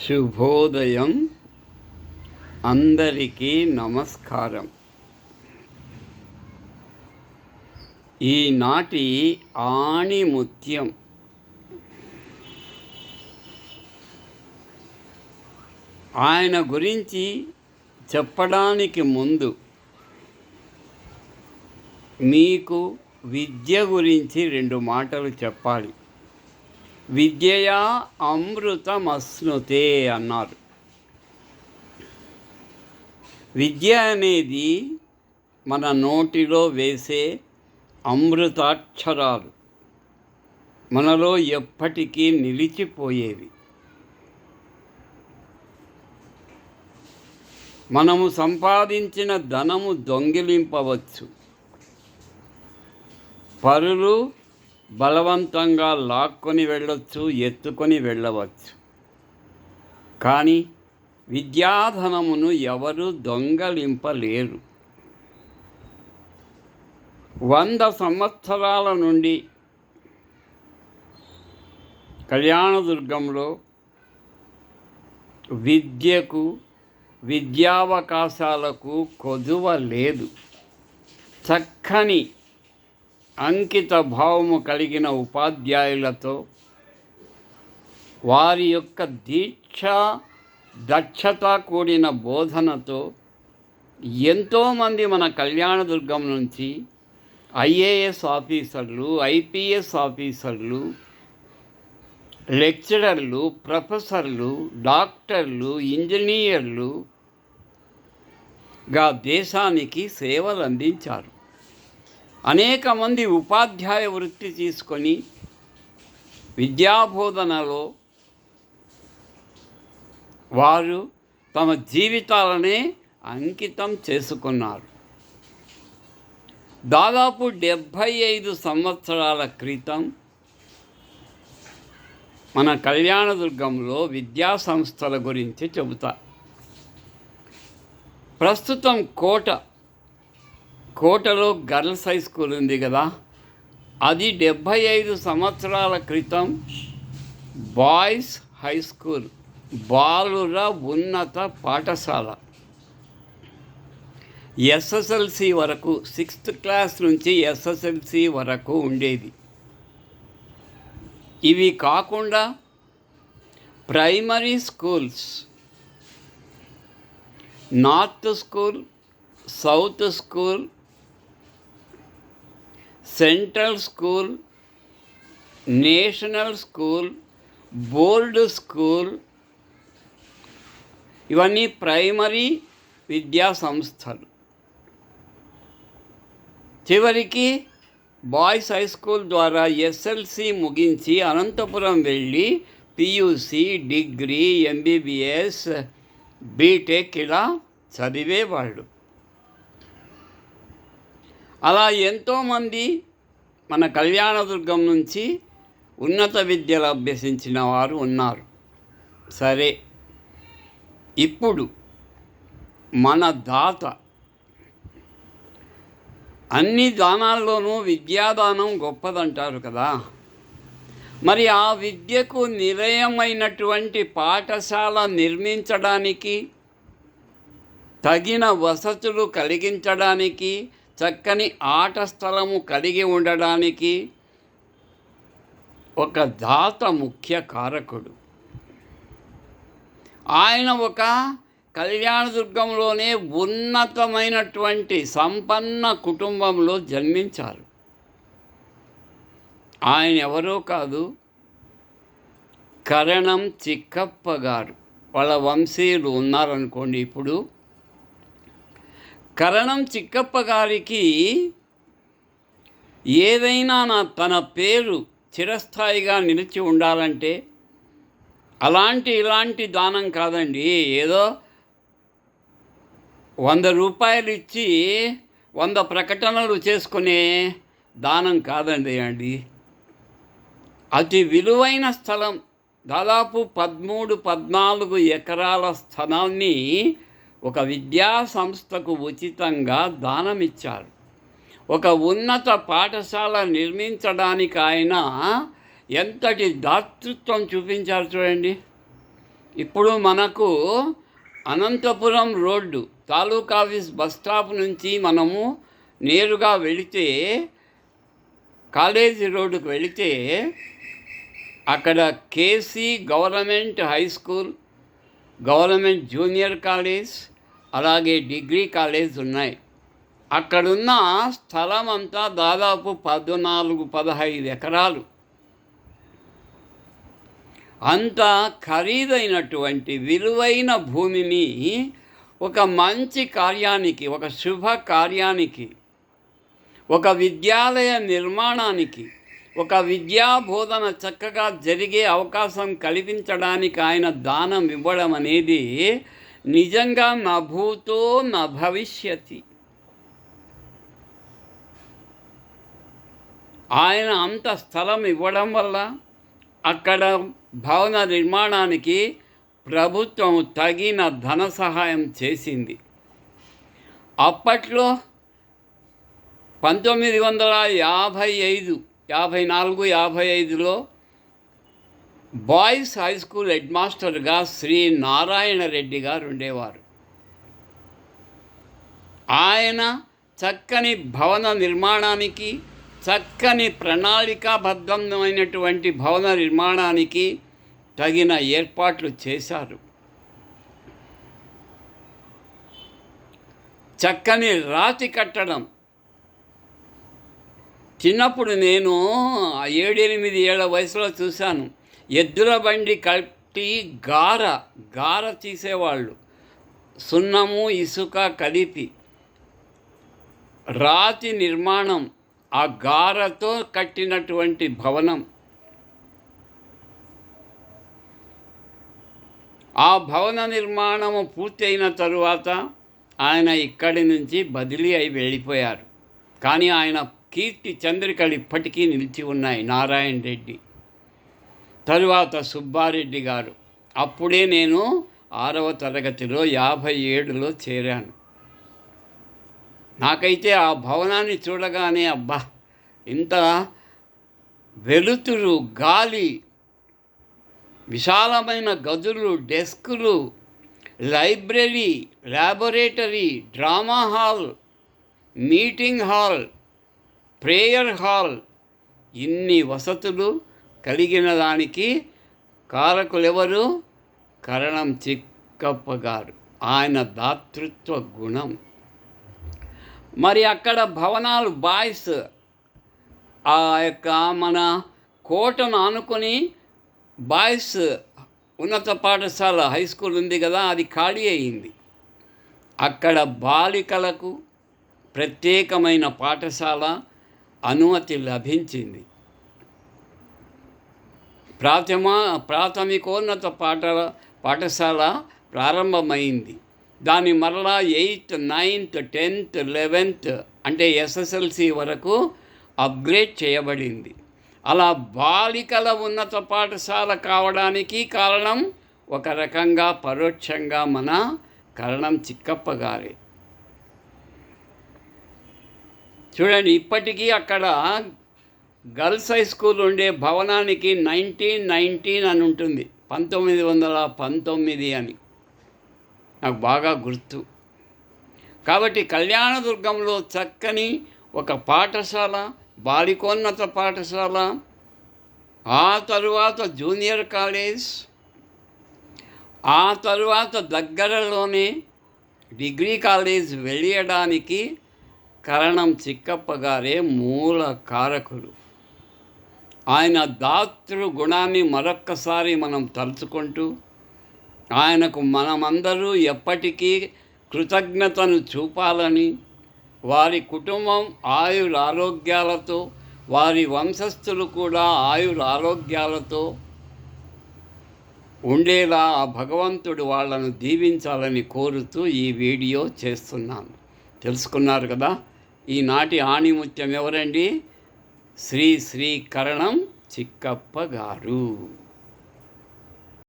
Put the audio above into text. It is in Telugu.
శుభోదయం. అందరికీ నమస్కారం. ఈనాటి ఆణిముత్యం. ఆయన గురించి చెప్పడానికి ముందు మీకు విద్య గురించి రెండు మాటలు చెప్పాలి. విద్యయా అమృతమస్నుతే అన్నారు. విద్య అనేది మన నోటిలో వేసే అమృతాక్షరాలు. మనలో ఎప్పటికీ నిలిచిపోయేవి. మనము సంపాదించిన ధనము దొంగిలింపవచ్చు. పరులు బలవంతంగా లాక్కొని వెళ్ళొచ్చు ఎత్తుకొని వెళ్ళవచ్చు. కానీ విద్యాధనమును ఎవరు దొంగలింపలేరు. వంద సంవత్సరాల నుండి కళ్యాణదుర్గంలో విద్యకు విద్యావకాశాలకు కొదువ లేదు. చక్కని అంకిత భావము కలిగిన ఉపాధ్యాయులతో వారి యొక్క దీక్ష దక్షత కూడిన బోధనతో ఎంతోమంది మన కళ్యాణదుర్గం నుంచి ఐఏఎస్ ఆఫీసర్లు ఐపీఎస్ ఆఫీసర్లు లెక్చరర్లు ప్రొఫెసర్లు డాక్టర్లు ఇంజనీర్లు గా దేశానికి సేవలు అందించారు అనేక మంది ఉపాధ్యాయ వృత్తి తీసుకొని విద్యాబోధనలో వారు తమ జీవితాలనే అంకితం చేసుకున్నారు. దాదాపు డెబ్భై ఐదు సంవత్సరాల క్రితం మన కళ్యాణదుర్గంలో విద్యా సంస్థల గురించి చెబుతా. ప్రస్తుతం కోట కోటలో గర్ల్స్ హై స్కూల్ ఉంది కదా అది డెబ్భై ఐదు సంవత్సరాల క్రితం బాయ్స్ హై స్కూల్ బాలుర ఉన్నత పాఠశాల. ఎస్ఎస్ఎల్సి వరకు సిక్స్త్ క్లాస్ నుంచి ఎస్ఎస్ఎల్సి వరకు ఉండేది. ఇవి కాకుండా primary schools north school south school central school national school board school ఇవన్నీ ప్రైమరీ విద్యా సంస్థలు. చివరికి బాయ్స్ హై స్కూల్ ద్వారా ఎస్ఎల్సి ముగించి అనంతపురం వెళ్ళి పియూసి డిగ్రీ ఎంబీబీఎస్ బీటెక్ ఇలా చదివేవాళ్ళు. అలా ఎంతోమంది మన కళ్యాణదుర్గం నుంచి ఉన్నత విద్యలు అభ్యసించిన వారు ఉన్నారు. సరే. ఇప్పుడు మన దాత అన్ని దానాల్లోనూ విద్యాదానం గొప్పదంటారు కదా. మరి ఆ విద్యకు నిలయమైనటువంటి పాఠశాల నిర్మించడానికి తగిన వసతులు కలిగించడానికి చక్కని ఆట స్థలము కలిగి ఉండడానికి ఒక దాత ముఖ్య కారకుడు. ఆయన ఒక కళ్యాణదుర్గంలోనే ఉన్నతమైనటువంటి సంపన్న కుటుంబంలో జన్మించారు. ఆయన ఎవరో కాదు కరణం చిక్కప్ప గారు. వాళ్ళ వంశీయులు ఉన్నారనుకోండి ఇప్పుడు కరణం చిక్కప్ప గారికి ఏదైనా నా తన పేరు చిరస్థాయిగా నిలిచి ఉండాలంటే అలాంటి ఇలాంటి దానం కాదండి. ఏదో వంద రూపాయలు ఇచ్చి వంద ప్రకటనలు చేసుకునే దానం కాదండి అండి. అతి విలువైన స్థలం దాదాపు పదమూడు పద్నాలుగు ఎకరాల స్థలాన్ని ఒక విద్యా సంస్థకు ఉచితంగా దానమిచ్చారు. ఒక ఉన్నత పాఠశాల నిర్మించడానికి ఆయన ఎంతటి దాతృత్వం చూపించారు చూడండి. ఇప్పుడు మనకు Anantapuram road taluka office bus stop నుంచి మనము నేరుగా వెళితే కాలేజీ రోడ్డుకు వెళితే అక్కడ KC government high school government junior college అలాగే డిగ్రీ కాలేజ్ ఉన్నాయి. అక్కడున్న స్థలం అంతా దాదాపు పద్నాలుగు పదహైదు ఎకరాలు. అంత ఖరీదైనటువంటి విలువైన భూమిని ఒక మంచి కార్యానికి ఒక శుభ కార్యానికి ఒక విద్యాలయ నిర్మాణానికి ఒక విద్యాబోధన చక్కగా జరిగే అవకాశం కల్పించడానికి ఆయన దానం ఇవ్వడం అనేది నిజంగా నా భూతో నా భవిష్యతి. ఆయన అంత స్థలం ఇవ్వడం వల్ల అక్కడ భవన నిర్మాణానికి ప్రభుత్వం తగిన ధన సహాయం చేసింది. అప్పట్లో పంతొమ్మిది వందల యాభై ఐదు యాభై నాలుగు యాభై ఐదులో బాయ్స్ హై స్కూల్ హెడ్ మాస్టర్గా శ్రీ నారాయణ రెడ్డి గారు ఉండేవారు. ఆయన చక్కని భవన నిర్మాణానికి చక్కని ప్రణాళికాబద్ధమైనటువంటి భవన నిర్మాణానికి తగిన ఏర్పాట్లు చేశారు. చక్కని రాతి కట్టడం. చిన్నప్పుడు నేను ఏడెనిమిది ఏళ్ళ వయసులో చూశాను. ఎద్దుల బండి కట్టి గార గార తీసేవాళ్ళు. సున్నము ఇసుక కలిపి రాతి నిర్మాణం ఆ గారతో కట్టినటువంటి భవనం. ఆ భవన నిర్మాణము పూర్తయిన తరువాత ఆయన ఇక్కడి నుంచి బదిలీ అయి వెళ్ళిపోయారు. కానీ ఆయన కీర్తి చంద్రికలు ఇప్పటికీ నిలిచి ఉన్నాయి నారాయణ రెడ్డి తరువాత సుబ్బారెడ్డి గారు. అప్పుడే నేను ఆరవ తరగతిలో యాభై ఏడులో చేరాను. నాకైతే ఆ భవనాన్ని చూడగానే అబ్బా! ఇంత వెలుతురు గాలి విశాలమైన గదులు డెస్కులు library laboratory drama hall meeting hall prayer hall ఇన్ని వసతులు కలిగిన దానికి కారకులెవరు? కరణం చిక్కప్ప గారు ఆయన దాతృత్వ గుణం. మరి అక్కడ భవనాలు బాయ్స్ ఆ యొక్క మన కోటను ఆనుకొని బాయ్స్ ఉన్నత పాఠశాల హై స్కూల్ ఉంది కదా అది ఖాళీ అయింది. అక్కడ బాలికలకు ప్రత్యేకమైన పాఠశాల అనుమతి లభించింది. ప్రాథమ ప్రాథమికోన్నత పాఠ పాఠశాల ప్రారంభమైంది. దాని మరలా ఎయిత్ నైన్త్ టెన్త్ లెవెన్త్ అంటే ఎస్ఎస్ఎల్సి వరకు అప్గ్రేడ్ చేయబడింది. అలా బాలికల ఉన్నత పాఠశాల కావడానికి కారణం ఒక రకంగా పరోక్షంగా మన కరణం చిక్కప్ప గారే. చూడండి ఇప్పటికీ అక్కడ గర్ల్స్ హై స్కూల్ ఉండే భవనానికి నైన్టీన్ నైన్టీన్ అని ఉంటుంది. పంతొమ్మిది వందల పంతొమ్మిది అని. నాకు బాగా గుర్తు. కాబట్టి కళ్యాణదుర్గంలో చక్కని ఒక పాఠశాల బాలికోన్నత పాఠశాల ఆ తరువాత జూనియర్ కాలేజ్ ఆ తరువాత దగ్గరలోనే డిగ్రీ కాలేజ్ వెళ్ళడానికి కరణం చిక్కప్ప గారే మూల కారకుడు ఆయన దాతృ గుణాన్ని మరొక్కసారి మనం తలుచుకుంటూ ఆయనకు మనమందరూ ఎప్పటికీ కృతజ్ఞతను చూపాలని వారి కుటుంబం ఆయుర ఆరోగ్యాలతో వారి వంశస్థులు కూడా ఆయుర ఆరోగ్యాలతో ఉండేలా ఆ భగవంతుడు వాళ్ళను దీవించాలని కోరుతూ ఈ వీడియో చేస్తున్నాను. తెలుసుకున్నారు కదా? ఈనాటి ఆణిముత్యం ఎవరండి? శ్రీ శ్రీ కరణం చిక్కప్ప గారు.